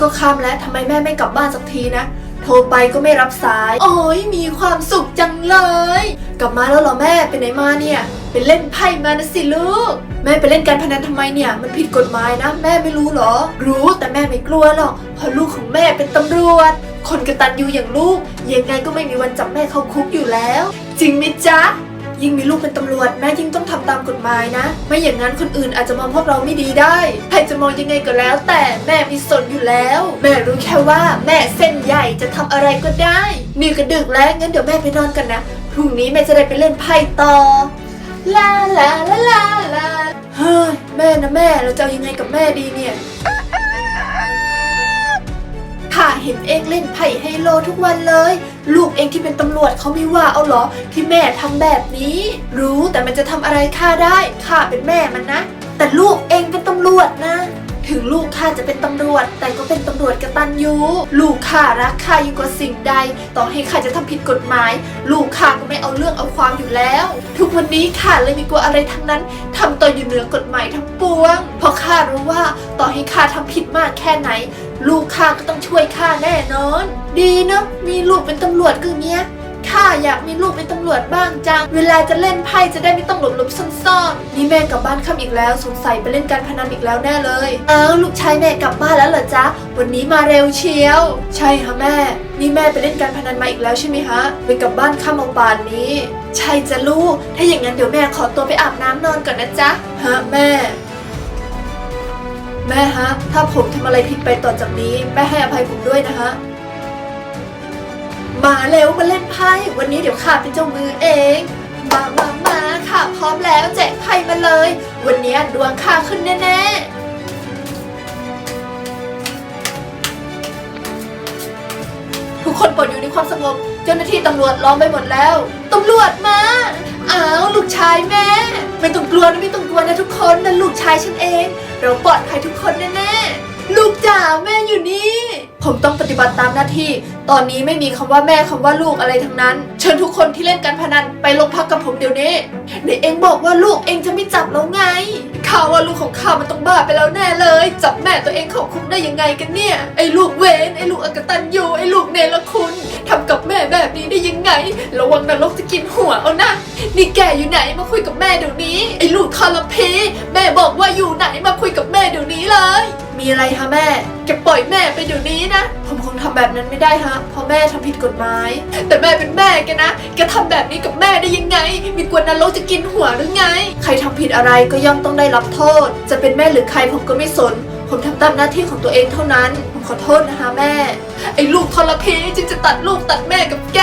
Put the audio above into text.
ก็ค่ำแล้วทำไมแม่ไม่กลับบ้านสักทีนะ โทรไปก็ไม่รับสาย โอ้ยมีความสุขจังเลย กลับมาแล้วเหรอแม่ไปไหนมาเนี่ยไปเล่นไพ่มานะสิลูก แม่ไปเล่นการพนันทำไมเนี่ยมันผิดกฎหมายนะ แม่ไม่รู้หรอ รู้แต่แม่ไม่กลัวหรอกเพราะลูกของแม่เป็นตำรวจ คนกระตันยูอย่างลูกยังไงก็ไม่มีวันจับแม่เข้าคุกอยู่แล้ว จริงไหมจ๊ะ ยิ่งมีลูกเป็นตำรวจแม่ยิ่งต้องทำตามกฎหมายนะ ไม่อย่างนั้นคนอื่นอาจจะมองพวกเราไม่ดีได้ ใครจะมองยังไงก็แล้ว แต่แม่มีสนอยู่แล้ว แม่รู้แค่ว่าแม่เส้นใหญ่จะทำอะไรก็ได้ นี่ก็ดึกแล้วงั้นเดี๋ยวแม่ไปนอนกันนะพรุ่งนี้แม่จะได้ไปเล่นไพ่ต่อลาลาลาลาลาเฮ้ยแม่นะแม่เราจะเอายังไงกับแม่ดีเนี่ย ข้าเห็นเองเล่นไพ่ไฮโลทุกวันเลย ลูกเองที่เป็นตำรวจเขาไม่ว่าเอาเหรอ ที่แม่ทำแบบนี้ รู้แต่มันจะทำอะไรข้าได้ข้าเป็นแม่มันนะ แต่ลูกเองเป็นตำรวจนะ ถึงลูกข้าจะเป็นตำรวจ แต่ก็เป็นตำรวจกระตัญญูลูกข้ารักข้ายิ่งกว่าสิ่งใด ต่อให้ข้าจะทำผิดกฎหมาย ลูกข้าก็ไม่เอาเรื่องเอาความอยู่แล้ว ทุกวันนี้ข้าเลยไม่กลัวอะไรทั้งนั้นทำตัวอยู่เหนือกฎหมายทั้งปวง เพราะข้ารู้ว่าต่อให้ข้าทำผิดมากแค่ไหน ลูกข้าก็ต้องช่วยข้าแน่นอน ดีเนะมีลูกเป็นตำรวจก็อย่างเงี้ย ข้าอยากมีลูกเป็นตำรวจบ้างจัง เวลาจะเล่นไพ่จะได้ไม่ต้องหลบหลบซ่อนๆนี่แม่กลับบ้านค่ำอีกแล้วสงสัยไปเล่นการพนันอีกแล้วแน่เลยอ้าวลูกชายแม่กลับบ้านแล้วเหรอจ๊ะวันนี้มาเร็วเชียว ใช่ค่ะแม่ นี่แม่ไปเล่นการพนันมาอีกแล้วใช่ไหมฮะไปกลับบ้านค่ำเอาป่านนี้ ใช่จ้ะลูก ถ้าอย่างนั้นเดี๋ยวแม่ขอตัวไปอาบน้ำนอนก่อนนะจ๊ะฮะแม่แม่ฮะ ถ้าผมทำอะไรผิดไปต่อจากนี้ แม่ให้อภัยผมด้วยนะฮะ มาเร็วมาเล่นไพ่วันนี้เดี๋ยวข้าเป็นเจ้ามือเอง มามามาค่ะพร้อมแล้วแจกไพ่มาเลย วันนี้ดวงข้าขึ้นแน่ๆทุกคนปรดอยู่ในความสงบ เจ้าหน้าที่ตำรวจล้อมไปหมดแล้ว ตำรวจมาอ้าวลูกชายแม่ ไม่ต้องกลัวนะไม่ต้องกลัวนะทุกคนนั่นลูกชายฉันเอง เราปลอดภัยทุกคนแน่ๆ ลูกจ๋าแม่อยู่นี่ ผมต้องปฏิบัติตามหน้าที่ ตอนนี้ไม่มีคำว่าแม่คำว่าลูกอะไรทั้งนั้น เชิญทุกคนที่เล่นการพนันไปโรงพักกับผมเดี๋ยวนี้เดี๋ยวเองบอกว่าลูกเองจะไม่จับแล้วไงข่าวว่าลูกของข้ามันต้องบ้าไปแล้วแน่เลย จับแม่ตัวเองเข้าคุกได้ยังไงกันเนี่ย ไอ้ลูกเวนไอ้ลูกอกตันยูไอ้ลูกเนรคุณทำกับแม่แบบนี้ได้ยังไง ระวังนรกจะกินหัวเอานะนี่แกอยู่ไหนมาคุยกับแม่เดี๋ยวนี้ ไอ้ลูกทรพี มีอะไรคะแม่แกปล่อยแม่ไปเดี๋ยวนี้นะ ผมคงทำแบบนั้นไม่ได้ฮะเพราะแม่ทำผิดกฎหมาย แต่แม่เป็นแม่แกนะแกทำแบบนี้กับแม่ได้ยังไง มีกวนนรกจะกินหัวหรือไง ใครทำผิดอะไรก็ย่อมต้องได้รับโทษ จะเป็นแม่หรือใครผมก็ไม่สน ผมทำตามหน้าที่ของตัวเองเท่านั้น ผมขอโทษนะคะแม่ ไอ้ลูกทรพีจึงจะตัดลูกตัดแม่กับแก